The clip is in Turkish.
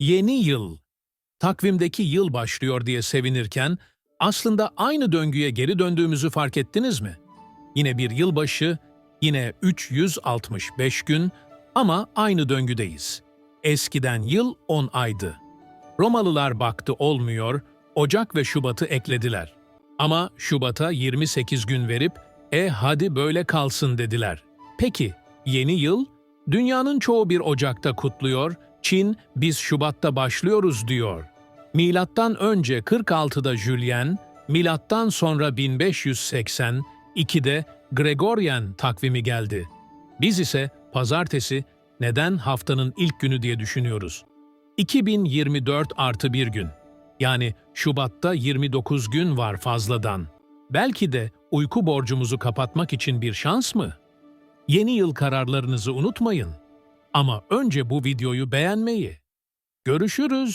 Yeni yıl. Takvimdeki yıl başlıyor diye sevinirken aslında aynı döngüye geri döndüğümüzü fark ettiniz mi? Yine bir yılbaşı, yine 365 gün ama aynı döngüdeyiz. Eskiden yıl 10 aydı. Romalılar baktı olmuyor, Ocak ve Şubat'ı eklediler. Ama Şubat'a 28 gün verip, e hadi böyle kalsın dediler. Peki, yeni yıl? Dünyanın çoğu bir Ocak'ta kutluyor, Çin biz Şubat'ta başlıyoruz diyor. Milattan önce 46'da Julian, milattan sonra 1582'de Gregorian takvimi geldi. Biz ise pazartesi neden haftanın ilk günü diye düşünüyoruz. 2024 artı bir gün. Yani Şubat'ta 29 gün var fazladan. Belki de uyku borcumuzu kapatmak için bir şans mı? Yeni yıl kararlarınızı unutmayın. Ama önce bu videoyu beğenmeyi. Görüşürüz.